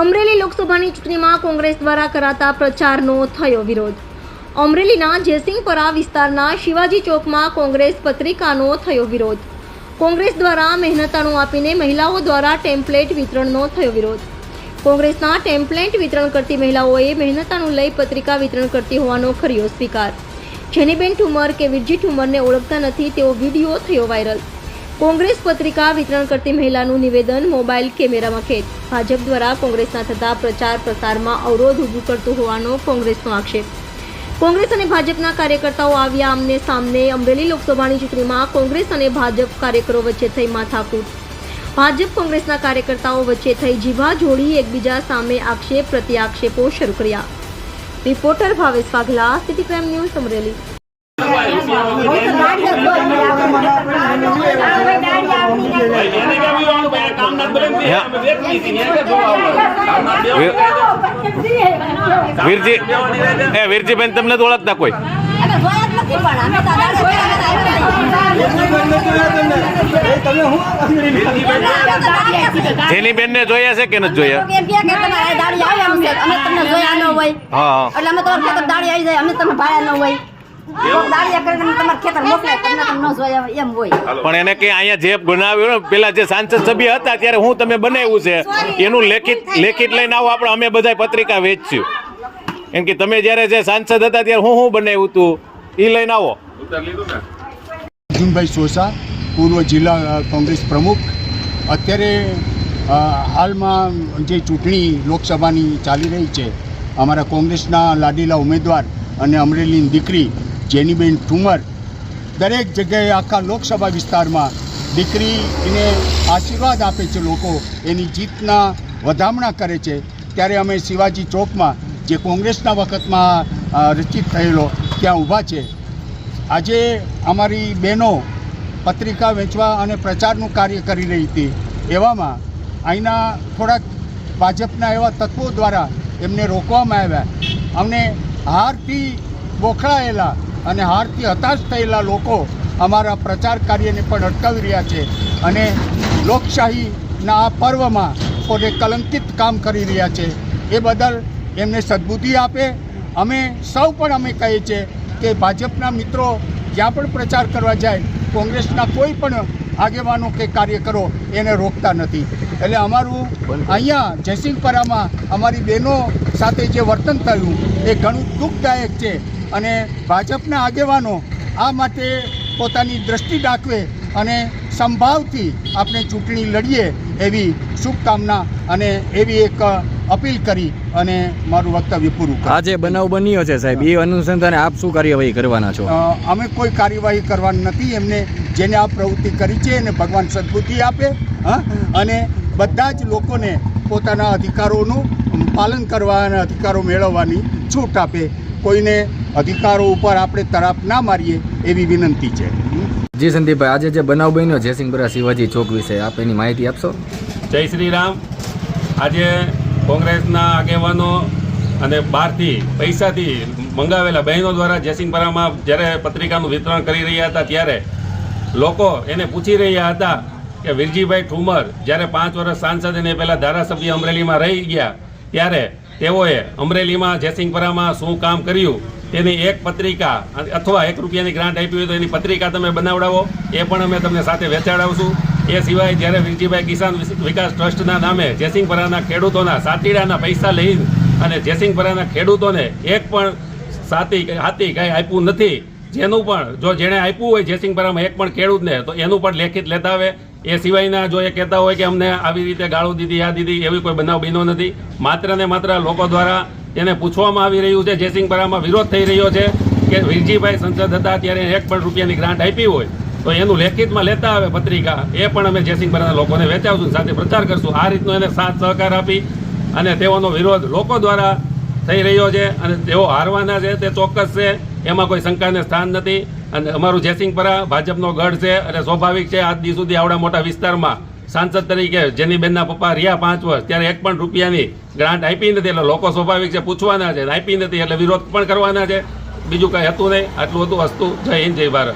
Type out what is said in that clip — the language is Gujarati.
અમરેલી લોકસભાની ચૂંટણીમાં કોંગ્રેસ દ્વારા કરાતા પ્રચારનો થયો વિરોધ. અમરેલીના જયસિંહપરા વિસ્તારના શિવાજી ચોકમાં કોંગ્રેસ પત્રિકાનો થયો વિરોધ. કોંગ્રેસ દ્વારા મહેનતાણું આપીને મહિલાઓ દ્વારા ટેમ્પલેટ વિતરણનો થયો વિરોધ. કોંગ્રેસના ટેમ્પલેટ વિતરણ કરતી મહિલાઓએ મહેનતાણું લઈ પત્રિકા વિતરણ કરતી હોવાનો કર્યો સ્વીકાર. જેનીબેન ઠુમર કે વિરજી ઠુમરને ઓળખતા નથી તેવો વીડિયો થયો વાયરલ. કોંગ્રેસ પત્રિકા વિતરણ કરતી મહિલાનું નિવેદન મોબાઈલ કેમેરામાં કેદ ભાજપ દ્વારા કોંગ્રેસના થતા પ્રચાર પ્રસારમાં અવરોધ ઊભું કરતું હોવાનો કોંગ્રેસનો આક્ષેપ. કોંગ્રેસ અને ભાજપના કાર્યકર્તાઓ આવ્યા આમને સામને અમરેલી લોકસભાની ચૂંટણીમાં કોંગ્રેસ અને ભાજપ કાર્યકરો વચ્ચે થઈ માથાકૂટ. ભાજપ કોંગ્રેસના કાર્યકર્તાઓ વચ્ચે થઈ જીભા જોડી એકબીજા સામે આક્ષેપ પ્રતિ આક્ષેપો શરૂ કર્યા. Reporter Bhavesh Vaghla, city crime news Amreli એને કેમ આવવાનું ભાઈ કામ ના બને ને અમે વેચી હતી ને કે જોવા વીરજી એ વીરજીબેન તમને તો ઓળખતા કોઈ? અમે જોયા જ નથી પણ અમે તો દાદા જોયા જેની બેનને જોયા છે કે નથી જોયા? એમ કહે કે તમારે દાડી આવ્યા છે અમે તમને જોયા ન હોય હા હા. એટલે અમે તમારા ખેતર દાડી આવી જાય અમે તમને ભાડ્યા ન હોય. કોક દાડિયા કરીને તમારા ખેતર મોકલે. તમને તમે ન જોયા હોય એમ હોય. પણ એને કે અહીંયા જે બનાવ્યો ને પેલા જે સાંસદ સભ્ય હતા ત્યારે હું તમે બનાવ્યું છે. એનું લેખિત લેખિત લઈને આવો આપણે અમે બધા પત્રિકા વેચશું એમ કે તમે જ્યારે જે સાંસદ હતા ત્યારે હું હું બનાવ્યું હતું એ લઈને આવો. અર્જુનભાઈ સોસા પૂર્વ જિલ્લા કોંગ્રેસ પ્રમુખ. અત્યારે હાલમાં જે ચૂંટણી લોકસભાની ચાલી રહી છે અમારા કોંગ્રેસના લાડીલા ઉમેદવાર અને અમરેલીની દીકરી જેનીબેન ઠુમર દરેક જગ્યાએ આખા લોકસભા વિસ્તારમાં દીકરીને આશીર્વાદ આપે છે લોકો, એની જીતના વધામણા કરે છે. ત્યારે અમે શિવાજી ચોકમાં, જે કોંગ્રેસના વખતમાં રચિત થયેલો, ત્યાં ઊભા છે. આજે અમારી બહેનો પત્રિકા વેચવા અને પ્રચારનું કાર્ય કરી રહી હતી. એવામાં અહીંના થોડાક ભાજપના એવા તત્વો દ્વારા એમને રોકવામાં આવ્યા. અમને હારથી બોખડાયેલા અને હારથી હતાશ થયેલા લોકો અમારા પ્રચાર કાર્યને પણ અટકાવી રહ્યા છે અને લોકશાહીના આ પર્વમાં પોતે કલંકિત કામ કરી રહ્યા છે. એ બદલ એમને સદબુદ્ધિ આપે. અમે સૌ પણ અમે કહીએ છીએ કે ભાજપના મિત્રો જ્યાં પણ પ્રચાર કરવા જાય, કોંગ્રેસના કોઈ પણ આગેવાનો કે કાર્યકરો એને રોકતા નથી. એટલે અમારું અહીંયા જયસિંહપરામાં અમારી બહેનો સાથે જે વર્તન થયું, એ ઘણું દુઃખદાયક છે. અને ભાજપના આગેવાનો આ માટે પોતાની દ્રષ્ટિ દાખવે અને સંભાવથી આપણે ચૂંટણી લડીએ એવી શુભકામના અને એવી એક અપીલ કરી અને મારું વક્તવ્ય પૂરું આ જે બનાવ બન્યો છે સાહેબ. એ અનુસંધાને આપ શું કાર્યવાહી કરવાના છો? અમે કોઈ કાર્યવાહી કરવાની નથી. એમને જેને આ પ્રવૃત્તિ કરી છે એને ભગવાન સદબુદ્ધિ આપે હા? અને બધા જ લોકોને પોતાના અધિકારોનું પાલન કરવા અને અધિકારો મેળવવાની છૂટ આપે. કોઈને અધિકારો ઉપર આપણે તરફ ના મારીએ એવી વિનંતી છે. જી સંદીપભાઈ આજે જે બનાવ બન્યો જયસિંહપુરા શિવાજી ચોક વિશે આપ એની માહિતી આપશો? જય શ્રી રામ આજે કોંગ્રેસના આગેવાનો અને બહારથી પૈસાથી મંગાવેલા બહેનો દ્વારા જયસિંહપુરામાં જ્યારે પત્રિકાનું વિતરણ કરી રહ્યા હતા ત્યારે લોકો એને પૂછી રહ્યા હતા કે વિરજીભાઈ ઠુમર જ્યારે પાંચ વર્ષ સાંસદ અને પહેલાં ધારાસભ્ય અમરેલીમાં રહી ગયા ત્યારે તેઓએ અમરેલીમાં જયસિંહપરામાં શું કામ કર્યું, તેની એક પત્રિકા અથવા એક રૂપિયાની ગ્રાન્ટ આપી હોય તો એની પત્રિકા તમે બનાવડાવો, એ પણ અમે તમને સાથે વેચાડાવશું. એ સિવાય જ્યારે વિરજીભાઈ કિસાન વિકાસ ટ્રસ્ટના નામે જયસિંહપરાના ખેડૂતોના સાતીડાના પૈસા લઈ અને જયસિંહપરાના ખેડૂતોને એક પણ સાતી હાથી કાંઈ આપ્યું નથી જેનું પણ, જો જેણે આપ્યું હોય જયસિંહપરામાં એક પણ ખેડૂતને, તો એનું પણ લેખિત લેતા આવે. એ સિવાયના જો એ કહેતા હોય કે અમને આવી રીતે ગાળો દીધી, આ દીધી, એવી કોઈ બનાવ બીનો નથી. માત્ર ને માત્ર લોકો દ્વારા એને પૂછવામાં આવી રહ્યું છે, જયસિંહપરામાં વિરોધ થઈ રહ્યો છે કે વીરજીભાઈ સંસદ હતા, ત્યારે એક પણ રૂપિયાની ગ્રાન્ટ આપી હોય, તો એનું લેખિતમાં લેતા આવે પત્રિકા. એ પણ અમે જયસિંહપરાના લોકોને વેચાવશું સાથે પ્રચાર કરશું. આ રીતનો એને સાથ સહકાર આપી અને તેઓનો વિરોધ લોકો દ્વારા થઈ રહ્યો છે અને તેઓ હારવાના છે, તે ચોક્કસ છે. એમાં કોઈ શંકાને સ્થાન નથી. અને અમારું જયસિંહપરા ભાજપનો ગઢ છે અને સ્વાભાવિક છે, આજ દી સુધી આવડા મોટા વિસ્તારમાં સાંસદ તરીકે જેની બેનના પપ્પા રહ્યા પાંચ વર્ષ, ત્યારે એક પણ રૂપિયાની ગ્રાન્ટ આપી નથી. એટલે લોકો સ્વાભાવિક છે, પૂછવાના છે, આપી નથી. એટલે વિરોધ પણ કરવાના છે. બીજું કાંઈ હતું નહીં. આટલું હતું વસ્તુ. જય હિન્દ, જય ભારત.